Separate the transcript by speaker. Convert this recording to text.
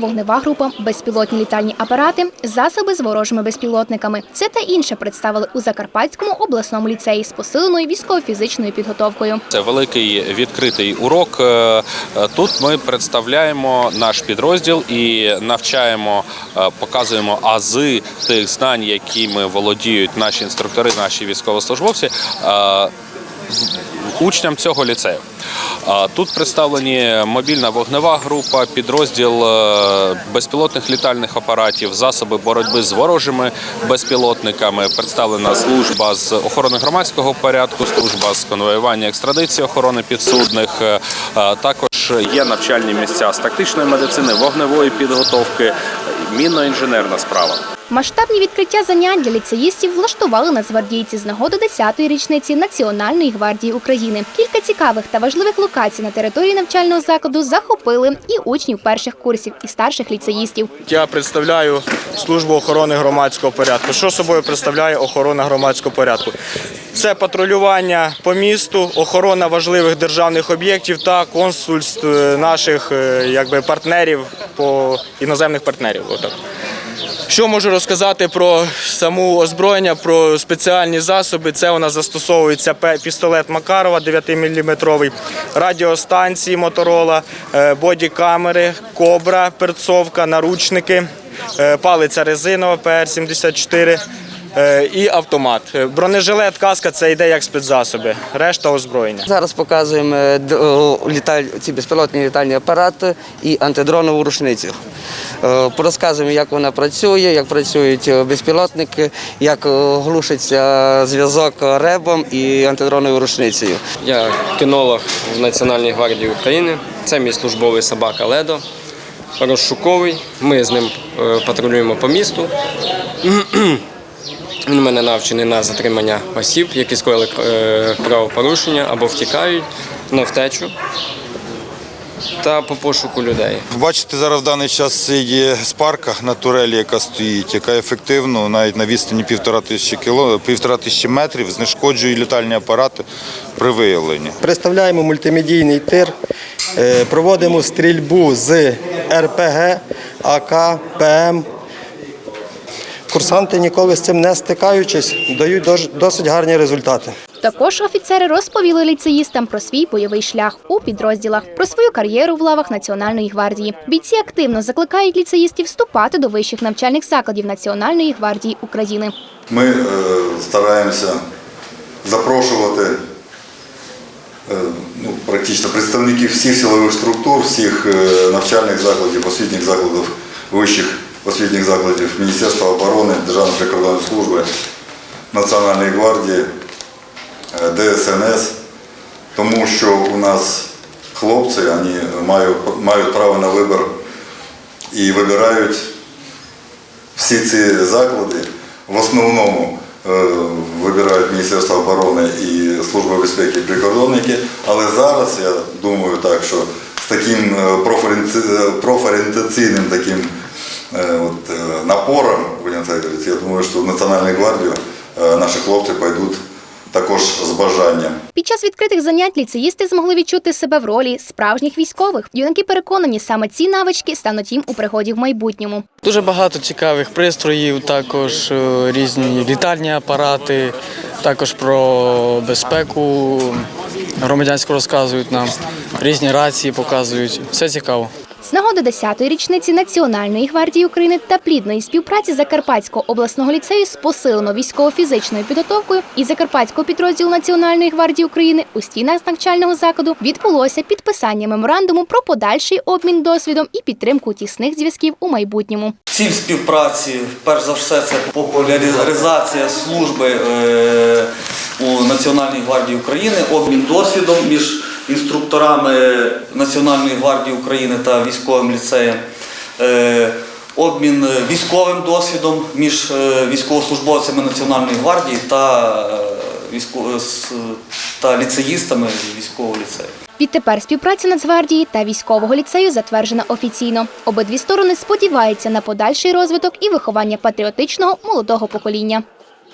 Speaker 1: вогнева група, безпілотні літальні апарати, засоби з ворожими безпілотниками. Це та інше представили у Закарпатському обласному ліцеї з посиленою військово-фізичною підготовкою.
Speaker 2: Це великий відкритий урок. Е, е, Тут ми представляємо наш підрозділ і навчаємо, е, показуємо ази тих знань, якими володіють наші інструктори, наші військовослужбовці. Учням цього ліцею тут представлені мобільна вогнева група, підрозділ е, безпілотних літальних апаратів, засоби боротьби з ворожими безпілотниками. Представлена служба з охорони громадського порядку, служба з конвоювання екстрадиції охорони підсудних. Е, Також є навчальні місця з тактичної медицини, вогневої підготовки, мінно-інженерна справа.
Speaker 1: Масштабні відкриття занять для ліцеїстів влаштували нацгвардійці з нагоди 10-ї річниці Національної гвардії України. Кілька цікавих та важливих локацій на території навчального закладу захопили і учнів перших курсів, і старших ліцеїстів.
Speaker 3: Я представляю службу охорони громадського порядку. Що собою представляє охорона громадського порядку? Це патрулювання по місту, охорона важливих державних об'єктів та консульств е, наших е, якби, партнерів по іноземних партнерів. Отак. Що можу розказати про саму озброєння, про спеціальні засоби? Це у нас застосовується пістолет Макарова 9-мм, радіостанції Моторола, е, бодікамери, кобра, перцовка, наручники, е, палиця резинова ПР-74 е, і автомат. Е, Бронежилет, каска це йде як спецзасоби, решта озброєння.
Speaker 4: Зараз показуємо е, літаль, ці безпілотні літальні апарати і антидронову рушницю. Е, Порозказуємо, як вона працює, як працюють е, безпілотники, як е, глушиться зв'язок ребом і антидроновою рушницею.
Speaker 5: Я кінолог в Національній гвардії України. Це мій службовий собака Ледо. Розшуковий. Ми з ним е, патрулюємо по місту. Він мене навчений на затримання осіб, які скоїли е, правопорушення або втікають на втечу та по пошуку людей.
Speaker 6: Бачите, зараз в даний час є спарка на турелі, яка стоїть, яка ефективно навіть на відстані півтора тисячі кіло, півтора тисячі метрів знешкоджує літальні апарати при виявленні.
Speaker 7: Представляємо мультимедійний тир, е, проводимо стрільбу з РПГ, АК, ПМ. Курсанти ніколи з цим не стикаючись, дають досить гарні результати.
Speaker 1: Також офіцери розповіли ліцеїстам про свій бойовий шлях у підрозділах, про свою кар'єру в лавах Національної гвардії. Бійці активно закликають ліцеїстів вступати до вищих навчальних закладів Національної гвардії України.
Speaker 8: Ми е, стараємося запрошувати е, ну, практично представників всіх силових структур, всіх е, навчальних закладів, освітніх закладів, вищих освітніх закладів Міністерства оборони, Державної прикордонної служби, Національної гвардії, е, ДСНС, тому що у нас хлопці вони мають, мають право на вибір і вибирають всі ці заклади в основному е, вибирають Міністерство оборони і Служба безпеки прикордонники. Але зараз я думаю так, що з таким е, е, профорієнтаційним таким е, от, е, напором, будемо так говорити, я думаю, що в Національну гвардію е, наші хлопці пойдуть також з бажанням.
Speaker 1: Під час відкритих занять ліцеїсти змогли відчути себе в ролі справжніх військових. Юнаки переконані, саме ці навички стануть їм у пригоді в майбутньому.
Speaker 9: Дуже багато цікавих пристроїв, також е, різні літальні апарати, також про безпеку громадянську розказують нам, різні рації показують. Все цікаво.
Speaker 1: З нагоди 10-ї річниці Національної гвардії України та плідної співпраці Закарпатського обласного ліцею з посилено військово-фізичною підготовкою і Закарпатського підрозділу Національної гвардії України у стінах навчального закладу відбулося підписання меморандуму про подальший обмін досвідом і підтримку тісних зв'язків у майбутньому.
Speaker 10: Ціль співпраці, перш за все, це популяризація служби е, у Національній гвардії України, обмін досвідом між інструкторами Національної гвардії України та військовим ліцеєм, е, обмін військовим досвідом між е, військовослужбовцями Національної гвардії та, е, та ліцеїстами військового ліцею.
Speaker 1: Відтепер співпраця Нацгвардії та військового ліцею затверджена офіційно. Обидві сторони сподіваються на подальший розвиток і виховання патріотичного молодого покоління.